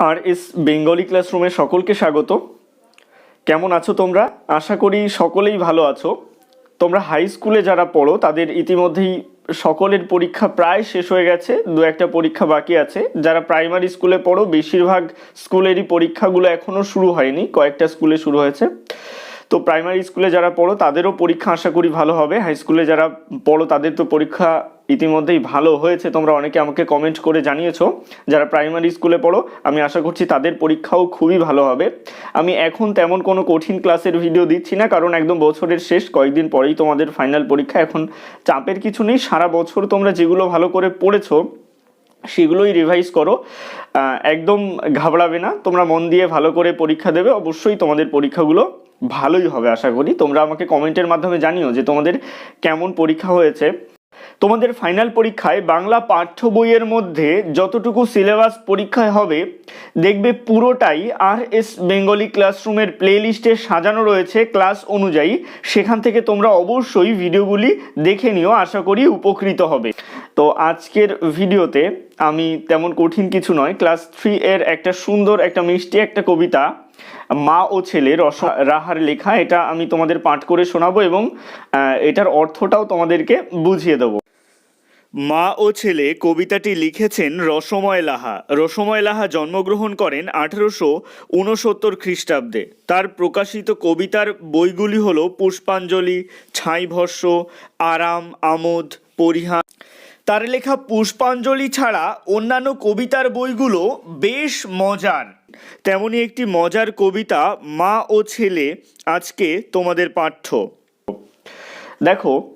আর S Bengali ক্লাসরুমে সকলকে স্বাগত। কেমন আছো তোমরা? আশা করি সকলেই ভালো আছো। তোমরা হাই স্কুলে যারা পড়ো, তাদের ইতিমধ্যেই সকলের পরীক্ষা প্রায় শেষ হয়ে গেছে। দু একটা পরীক্ষা বাকি আছে। যারা প্রাইমারি স্কুলে পড়ো, বেশিরভাগ স্কুলেরই পরীক্ষাগুলো এখনও শুরু হয়নি। কয়েকটা স্কুলে শুরু হয়েছে। তো প্রাইমারি স্কুলে যারা পড়ো, তাদেরও পরীক্ষা আশা করি ভালো হবে। হাই স্কুলে যারা পড়ো, তাদের তো পরীক্ষা ইতিমধ্যেই ভালো হয়েছে। তোমরা অনেকে আমাকে কমেন্ট করে জানিয়েছো, যারা প্রাইমারি স্কুলে পড়ো, আমি আশা করছি তাদের পরীক্ষাও খুবই ভালো হবে। আমি এখন তেমন কোনো কঠিন ক্লাসের ভিডিও দিচ্ছি না, কারণ একদম বছরের শেষ, কয়েকদিন পরেই তোমাদের ফাইনাল পরীক্ষা। এখন চাপের কিছু নেই, সারা বছর তোমরা যেগুলো ভালো করে পড়েছো, সেগুলোই রিভাইজ করো। একদম ঘাবড়াবে না, তোমরা মন দিয়ে ভালো করে পরীক্ষা দেবে। অবশ্যই তোমাদের পরীক্ষাগুলো ভালোই হবে, আশা করি। তোমরা আমাকে কমেন্টের মাধ্যমে জানিও যে তোমাদের কেমন পরীক্ষা হয়েছে। তোমাদের ফাইনাল পরীক্ষায় বাংলা পাঠ্য বইয়ের মধ্যে যতটুকু সিলেবাস পরীক্ষায় হবে, দেখবে পুরোটাই আর এস বেঙ্গলি ক্লাসরুমের প্লেলিস্টে সাজানো রয়েছে ক্লাস অনুযায়ী। সেখান থেকে তোমরা অবশ্যই ভিডিওগুলি দেখে নিও, আশা করি উপকৃত হবে। তো আজকের ভিডিওতে আমি তেমন কঠিন কিছু নয় ক্লাস থ্রি এর একটা সুন্দর, একটা মিষ্টি একটা কবিতা মা ও ছেলে, রস রাহার লেখা, এটা আমি তোমাদের পাঠ করে শোনাবো এবং এটার অর্থটাও তোমাদেরকে বুঝিয়ে দেবো। মা ও ছেলে কবিতাটি লিখেছেন রসময় লাহা। রসময় লাহা জন্মগ্রহণ করেন আঠেরোশো ঊনসত্তর খ্রিস্টাব্দে। তার প্রকাশিত কবিতার বইগুলি হল পুষ্পাঞ্জলি, ছাইভস্য, আরাম, আমোদ, পরিহার। তার লেখা পুষ্পাঞ্জলি ছাড়া অন্যান্য কবিতার বইগুলো বেশ মজার। তেমনি একটি মজার কবিতা মা ও ছেলে আজকে তোমাদের পাঠ্য। দেখো,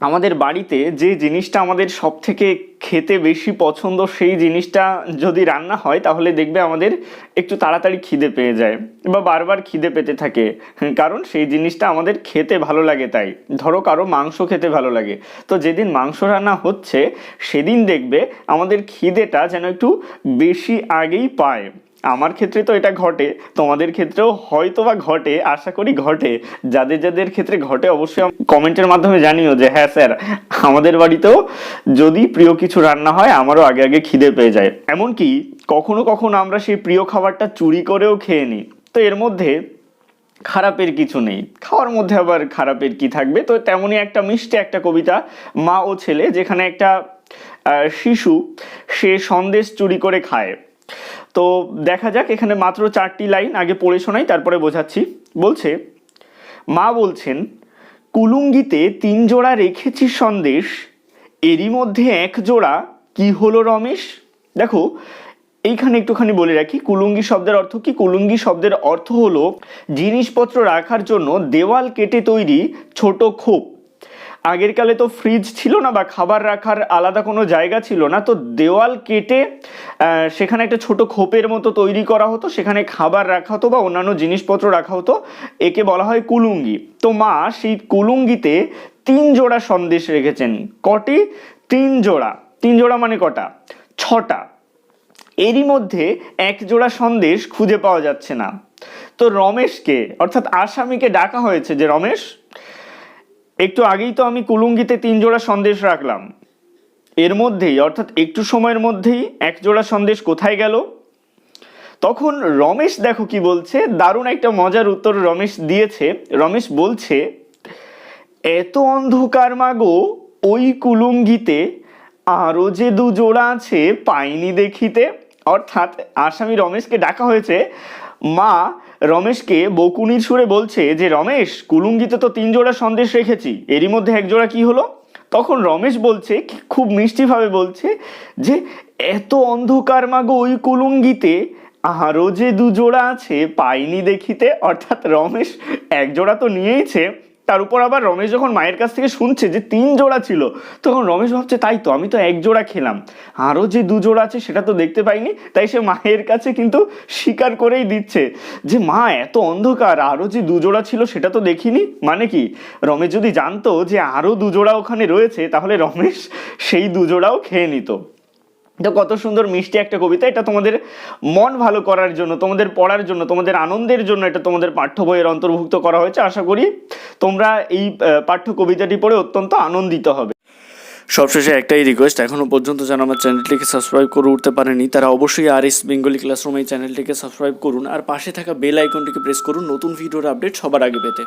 আমাদের বাড়িতে যে জিনিসটা আমাদের সব থেকে খেতে বেশি পছন্দ, সেই জিনিসটা যদি রান্না হয়, তাহলে দেখবে আমাদের একটু তাড়াতাড়ি খিদে পেয়ে যায় বা বারবার খিদে পেতে থাকে। কারণ সেই জিনিসটা আমাদের খেতে ভালো লাগে তাই। ধরো কারও মাংস খেতে ভালো লাগে। তো যেদিন মাংস রান্না হচ্ছে, সেদিন দেখবে আমাদের খিদেটা যেন একটু বেশি আগেই পায়। আমার ক্ষেত্রে তো এটা ঘটে, তোমাদের ক্ষেত্রেও হয়তো বা ঘটে, আশা করি ঘটে। যাদের যাদের ক্ষেত্রে ঘটে, অবশ্যই কমেন্টের মাধ্যমে জানিও যে হ্যাঁ স্যার, আমাদের বাড়িতেও যদি প্রিয় কিছু রান্না হয়, আমারও আগে আগে খিদে পেয়ে যায়। এমনকি কখনো কখনো আমরা সেই প্রিয় খাবারটা চুরি করেও খেয়ে নিই। তো এর মধ্যে খারাপের কিছু নেই। খাওয়ার মধ্যে আবার খারাপের কি থাকবে? তো তেমনই একটা মিষ্টি একটা কবিতা মা ও ছেলে, যেখানে একটা শিশু সে সন্দেশ চুরি করে খায়। তো দেখা যাক, এখানে মাত্র চারটি লাইন, আগে পড়ে শোনাই, তারপরে বোঝাচ্ছি। বলছে, মা বলছেন, কুলুঙ্গিতে তিন জোড়া রেখেছি সন্দেশ, এরই মধ্যে এক জোড়া, কি হলো রমেশ? দেখো, এইখানে একটুখানি বলে রাখি, কুলুঙ্গি শব্দের অর্থ কি? কুলুঙ্গি শব্দের অর্থ হলো, জিনিসপত্র রাখার জন্য দেওয়াল কেটে তৈরি ছোট খোপ। আগের কালে তো ফ্রিজ ছিল না বা খাবার রাখার আলাদা কোনো জায়গা ছিল না, তো দেওয়াল কেটে সেখানে একটা ছোট খোপের মতো তৈরি করা হতো, সেখানে খাবার রাখা হতো বা অন্যান্য জিনিসপত্র রাখা হতো, একে বলা হয় কুলুঙ্গি। তো মা সেই কুলুঙ্গিতে তিন জোড়া সন্দেশ রেখেছেন। কটি? তিন জোড়া। তিন জোড়া মানে কটা? ছটা। এরই মধ্যে এক জোড়া সন্দেশ খুঁজে পাওয়া যাচ্ছে না। তো রমেশকে, অর্থাৎ আসামিকে ডাকা হয়েছে যে, রমেশ একটু আগেই তো আমি কুলুঙ্গিতে তিন জোড়া সন্দেশ রাখলাম। এর মধ্যেই, অর্থাৎ একটু সময়ের মধ্যেই এক জোড়া সন্দেশ কোথায় গেল? তখন রমেশ দেখো কি বলছে, দারুণ একটা মজার উত্তর রমেশ দিয়েছে। রমেশ বলছে, এত অন্ধকার মাগো, ওই কুলুঙ্গিতে আরও যে দু জোড়া আছে, পাইনি দেখিতে। অর্থাৎ আসামি রমেশকে ডাকা হয়েছে, মা রমেশকে বকুনির সুরে বলছে যে, রমেশ, কুলুঙ্গিতে তো তিন জোড়া সন্দেশ রেখেছি। এরই মধ্যে এক জোড়া কি হলো? তখন রমেশ বলছে, খুব মিষ্টিভাবে বলছে যে, এত অন্ধকার মাগো ওই কুলুঙ্গিতে, আরও যে দুজোড়া আছে, পাইনি দেখিতে। অর্থাৎ রমেশ এক জোড়া তো নিয়েইছে তার উপর আবার রমেশ যখন মায়ের কাছ থেকে শুনছে যে তিন জোড়া ছিল, তখন রমেশ ভাবছে, তাই তো, আমি তো এক জোড়া খেলাম। আরও যে দু জোড়া আছে, সেটা তো দেখতে পাইনি। তাই সে মায়ের কাছে কিন্তু স্বীকার করেই দিচ্ছে যে, মা, এত অন্ধকার, আরও যে দু জোড়া ছিল, সেটা তো দেখিনি? মানে কি? রমেশ যদি জানতো যে আরও দু জোড়া ওখানে রয়েছে, তাহলে রমেশ সেই দু জোড়াও খেয়ে নিত। তো কত সুন্দর মিষ্টি একটা কবিতা। এটা তোমাদের মন ভালো করার জন্য, তোমাদের পড়ার জন্য, তোমাদের আনন্দের জন্য এটা তোমাদের পাঠ্য বইয়ের অন্তর্ভুক্ত করা হয়েছে। আশা করি তোমরা এই পাঠ্য কবিতাটি পড়ে অত্যন্ত আনন্দিত হবে। সবশেষে একটাই রিকোয়েস্ট এখনও পর্যন্ত যারা আমার চ্যানেলটিকে সাবস্ক্রাইব করে উঠতে পারেনি, তারা অবশ্যই আর এস বেঙ্গলি ক্লাসরুম এই চ্যানেলটিকে সাবস্ক্রাইব করুন। আর পাশে থাকা বেল আইকনটিকে প্রেস করুন, নতুন ভিডিওর আপডেট সবার আগে পেতে।